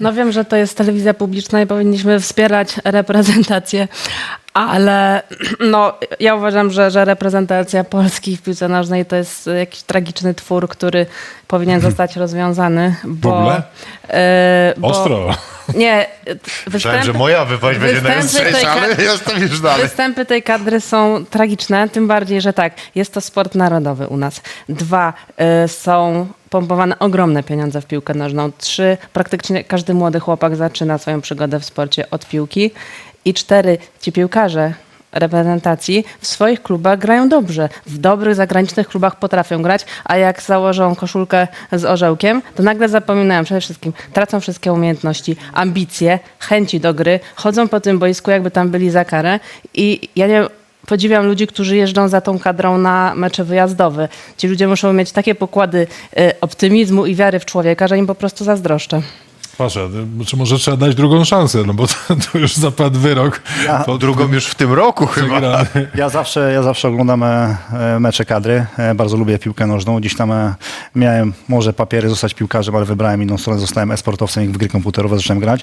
No wiem, że to jest telewizja publiczna i powinniśmy wspierać reprezentację, ale no, ja uważam, że, że reprezentacja Polski w piłce nożnej to jest jakiś tragiczny twór, który powinien zostać rozwiązany, bo... ogóle? e, bo Ostro. Nie, Myślałem, występy, że moja wypowiedź będzie najostrzejsza, ale jestem już dalej. Występy tej kadry są tragiczne, tym bardziej, że tak, jest to sport narodowy u nas. Dwa, y, są pompowane ogromne pieniądze w piłkę nożną. Trzy, praktycznie każdy młody chłopak zaczyna swoją przygodę w sporcie od piłki. I cztery, ci piłkarze reprezentacji w swoich klubach grają dobrze. W dobrych zagranicznych klubach potrafią grać, a jak założą koszulkę z orzełkiem, to nagle zapominają przede wszystkim, tracą wszystkie umiejętności, ambicje, chęci do gry, chodzą po tym boisku, jakby tam byli za karę i ja nie podziwiam ludzi, którzy jeżdżą za tą kadrą na mecze wyjazdowe. Ci ludzie muszą mieć takie pokłady y, optymizmu i wiary w człowieka, że im po prostu zazdroszczę. Pasza, czy może trzeba dać drugą szansę, no bo to, to już zapadł wyrok. Ja, Po drugą już w tym roku chyba. Ja zawsze, ja zawsze oglądam e, e, mecze kadry. E, bardzo lubię piłkę nożną. Gdzieś tam miałem może papiery zostać piłkarzem, ale wybrałem inną stronę. Zostałem e-sportowcem i w gry komputerowe zacząłem grać.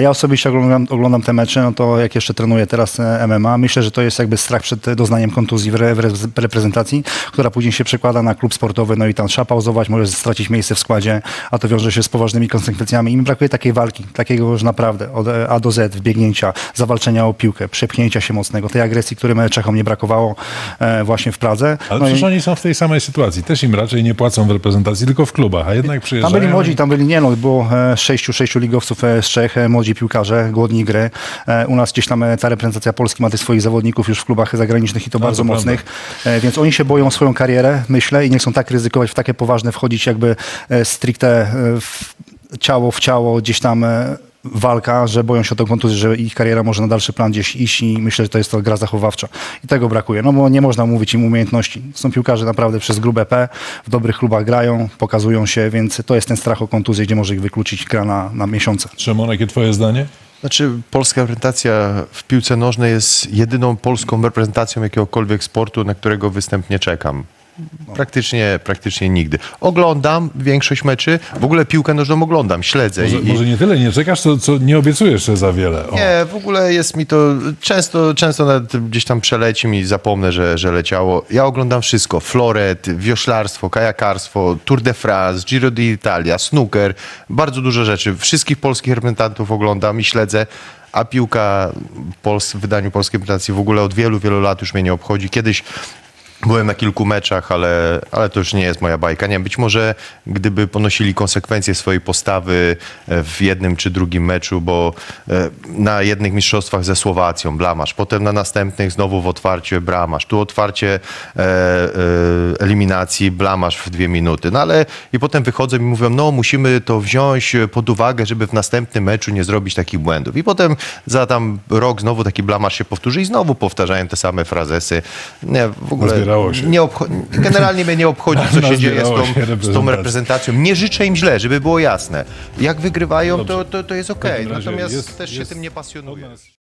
Ja osobiście oglądam, oglądam te mecze, no to jak jeszcze trenuję teraz MMA, myślę, że to jest jakby strach przed doznaniem kontuzji w, re, w re, reprezentacji, która później się przekłada na klub sportowy, no i tam trzeba pauzować, może stracić miejsce w składzie, a to wiąże się z poważnymi konsekwencjami. I brakuje takiej walki, takiego już naprawdę od e, A do Z, wbiegnięcia, zawalczenia o piłkę, przepchnięcia się mocnego, tej agresji, której Czechom nie brakowało e, właśnie w Pradze. Ale No i- przecież oni są w tej samej sytuacji. Też im raczej nie płacą w reprezentacji, tylko w klubach, a jednak Tam przyjeżdżają. byli młodzi, i- tam byli, nie no, było e, sześciu, sześciu ligowców e, z Czech, młodzi piłkarze, głodni gry. E, U nas gdzieś tam ta reprezentacja Polski ma tych swoich zawodników już w klubach zagranicznych i to bardzo to mocnych, E, więc oni się boją swoją karierę, myślę, i nie chcą tak ryzykować w takie poważne, wchodzić jakby stricte w ciało w ciało, gdzieś tam e, walka, że boją się o tą kontuzję, że ich kariera może na dalszy plan gdzieś iść i myślę, że to jest to gra zachowawcza. I tego brakuje, no bo nie można mówić im umiejętności. Są piłkarze naprawdę przez grube P, w dobrych klubach grają, pokazują się, więc to jest ten strach o kontuzję, gdzie może ich wykluczyć gra na, na miesiące. Szymon, jakie twoje zdanie? Znaczy, polska reprezentacja w piłce nożnej jest jedyną polską reprezentacją jakiegokolwiek sportu, na którego występ nie czekam. Praktycznie, praktycznie nigdy. Oglądam większość meczy, w ogóle piłkę nożną oglądam, śledzę. Może, i, może nie tyle nie czekasz, co, co nie obiecujesz za wiele. O. Nie, w ogóle jest mi to, często, często nawet gdzieś tam przeleci mi, zapomnę, że, że leciało. Ja oglądam wszystko, floret, wioślarstwo, kajakarstwo, Tour de France, Giro d'Italia, snooker, bardzo dużo rzeczy. Wszystkich polskich reprezentantów oglądam i śledzę, a piłka Pols w wydaniu polskiej reprezentacji w ogóle od wielu, wielu lat już mnie nie obchodzi. Kiedyś Byłem na kilku meczach, ale, ale to już nie jest moja bajka. Nie być może gdyby ponosili konsekwencje swojej postawy e, w jednym czy drugim meczu, bo e, na jednych mistrzostwach ze Słowacją blamasz, potem na następnych znowu w otwarcie bramasz, tu otwarcie e, e, eliminacji blamasz w dwie minuty. No ale i potem wychodzą i mówią, no musimy to wziąć pod uwagę, żeby w następnym meczu nie zrobić takich błędów. I potem za tam rok znowu taki blamasz się powtórzy i znowu powtarzają te same frazesy. Nie, w ogóle Nazbierało się. nie generalnie mnie nie obchodzi, co się dzieje z tą, się z tą reprezentacją. Nie życzę im źle, żeby było jasne. Jak wygrywają, to, to, to jest okej. razie Natomiast jest- też się jest- tym nie pasjonuję.